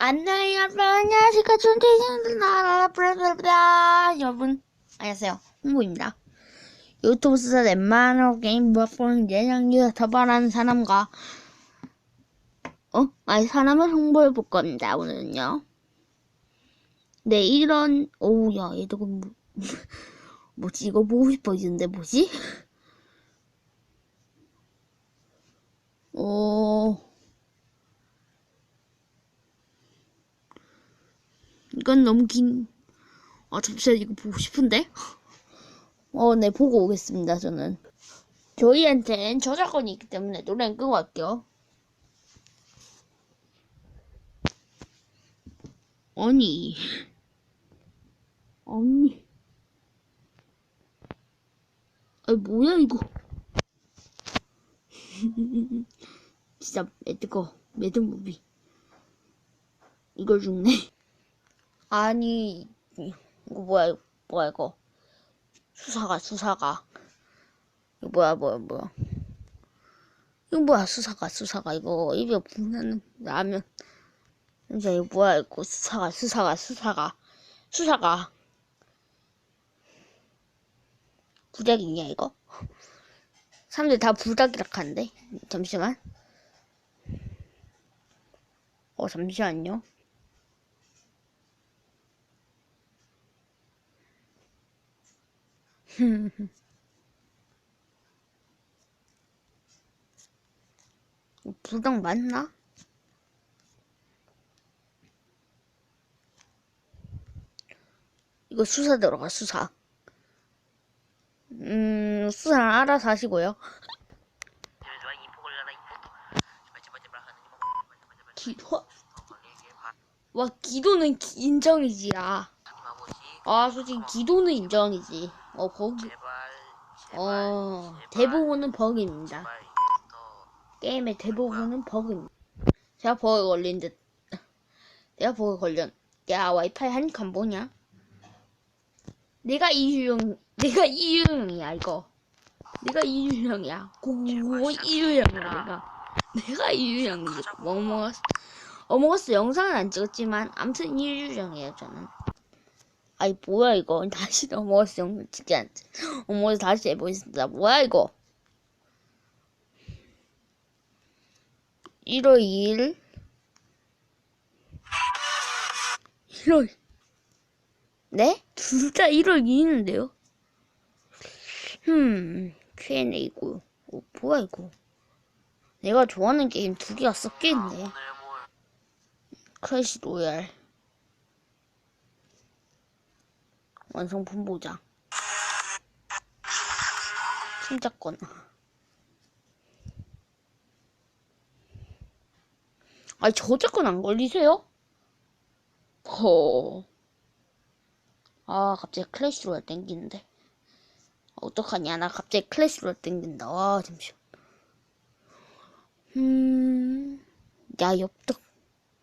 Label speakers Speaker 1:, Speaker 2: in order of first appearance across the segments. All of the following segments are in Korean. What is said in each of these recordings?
Speaker 1: 안녕히 안녕하십니까 존재생들 나라 브라브라브라 여러분 안녕하세요 홍보입니다 유튜브 스타 넷만으로 게임 플랫폼 내장기가 더발하는 사람과 어? 아니 사람을 홍보해 볼 겁니다 오늘은요 네 이런 오우야 얘도 뭐, 뭐지 이거 보고 싶어지는데 뭐지? 어... 이건 너무 긴. 아, 잠시만, 이거 보고 싶은데? 어, 네, 보고 오겠습니다, 저는. 저희한텐 저작권이 있기 때문에 노래는 끄고 갈게요. 아니. 아니. 아, 뭐야, 이거. 진짜, 매드거, 매드무비. 이걸 죽네. 아니 이거 뭐야 이거 뭐야 이거. 수사가 수사가. 이거 뭐야 뭐야 뭐야. 이거 뭐야 수사가 수사가. 이거 입에 붙는 라면. 진짜 이거 뭐야 이거. 수사가 수사가 수사가. 수사가. 부작이냐 이거? 사람들 다 부작이라 하는데? 잠시만. 어 잠시만요 부당 맞나? 이거 수사 들어가 수사. 음 수사는 알아서 하시고요. 기도 와 기도는 기- 인정이지 야. 아 솔직히 기도는 인정이지. 어 거기 어 대부분은 버그입니다. 게임의 대부분은 버그입니다. 제가 버그 걸린 듯. 내가 버그 걸렸. 야 와이파이 안 보냐? 내가 이유형, 내가 이유형이야 이거. 내가 이유형이야. 고고 이유형이야 내가. 내가 이유형이지. 어머스 어머스 영상은 안 찍었지만 아무튼 이유형이에요 저는. 아이 뭐야 이거 다시 영상 찍지 않지. 어머스 다시 해보겠습니다. 뭐야 이거? 1월 2일 1월 네? 둘 다 1월 2일인데요? 흠 Q&A고 어, 뭐야 이거 내가 좋아하는 게임 두 개가 섞여있네 크래시 로얄 완성품 보자. 침착권. 아니 저작권 안 걸리세요? 허. 아 갑자기 클래시로얄 땡기는데. 어떡하냐. 나 갑자기 클래시로얄 땡긴다. 와 잠시만. 음 야 엽떡.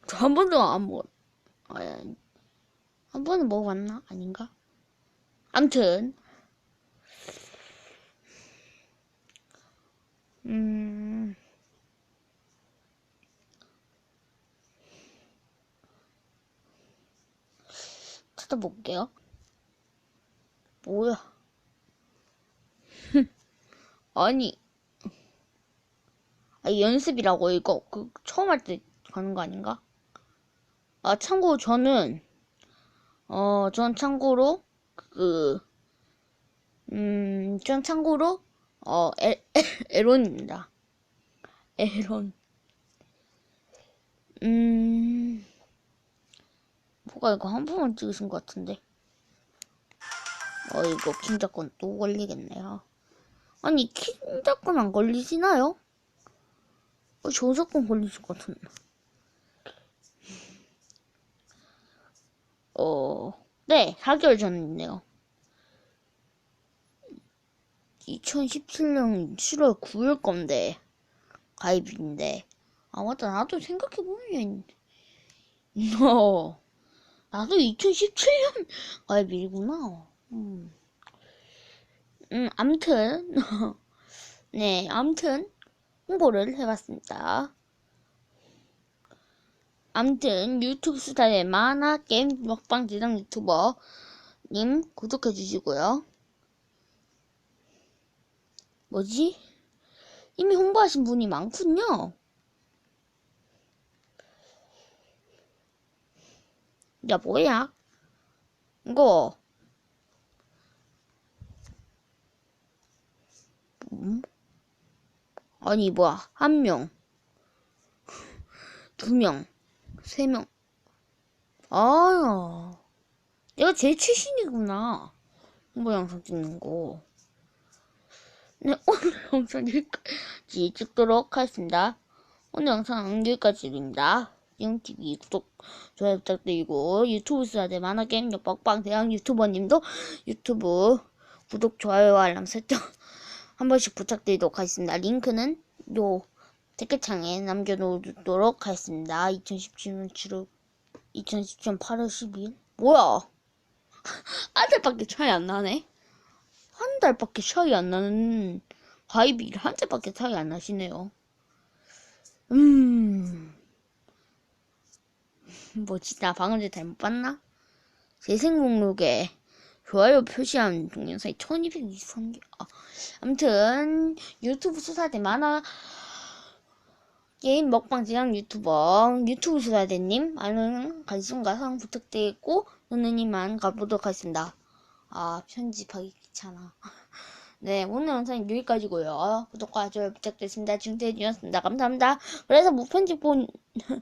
Speaker 1: 저 한 번도 안 먹었 아야 한 번은 먹어봤나? 아닌가 암튼 음 찾아볼게요. 뭐야? 아니, 아, 연습이라고 이거 그 처음 할 때 가는 거 아닌가? 아 참고 저는 어 전 참고로 그 음, 전 참고로 어 에, 에론입니다. 에론. 음. 뭐가 이거 한 번만 찍으신 것 같은데. 어, 이거 킹작권 또 걸리겠네요. 아니, 킹작권 안 걸리시나요? 어, 저작권 걸리실 것 같은데. 어, 네, 4개월 전이네요. 2017년 7월 9일 건데, 가입인데. 아, 맞다. 나도 생각해보면, 어. 나도 2017년 가입이구나. 음. 음, 암튼. 네, 암튼. 홍보를 해봤습니다. 암튼 유튜브 스타일의 만화 게임 먹방 제작 유튜버 님 구독해 주시고요. 뭐지? 이미 홍보하신 분이 많군요. 야 뭐야? 이거 음? 아니 뭐야 한 명, 두 명, 세 명. 아야, 내가 제일 최신이구나. 홍보 영상 찍는 거. 네, 오늘 영상 여기까지 찍도록 하겠습니다. 오늘 영상 여기까지입니다. 영TV 구독, 좋아요 부탁드리고, 유튜브 스타들 만화게임 먹방 대학 유튜버님도 유튜브 구독, 좋아요, 알람 설정 한 번씩 부탁드리도록 하겠습니다. 링크는 요 댓글창에 남겨놓도록 하겠습니다. 2017년 7월, 2017년 8월 12일? 뭐야? 한 달밖에 차이 안 나네? 한 달밖에 차이 안 나는 가입이 한 달밖에 차이 안 나시네요. 음, 뭐지? 나 방금 전에 잘못 봤나? 재생 목록에 좋아요 표시한 동영상이 1223개. 아, 아무튼 유튜브 수사대 만화 게임 먹방 제작 유튜버 유튜브 수사대님 많은 관심과 사랑 부탁드리고 오늘 이만 가보도록 하겠습니다. 아 편집하기 귀찮아. 네 오늘 영상 여기까지고요. 구독과 좋아요 부탁드리겠습니다. 지금까지 유였습니다. 감사합니다. 그래서 무편집 본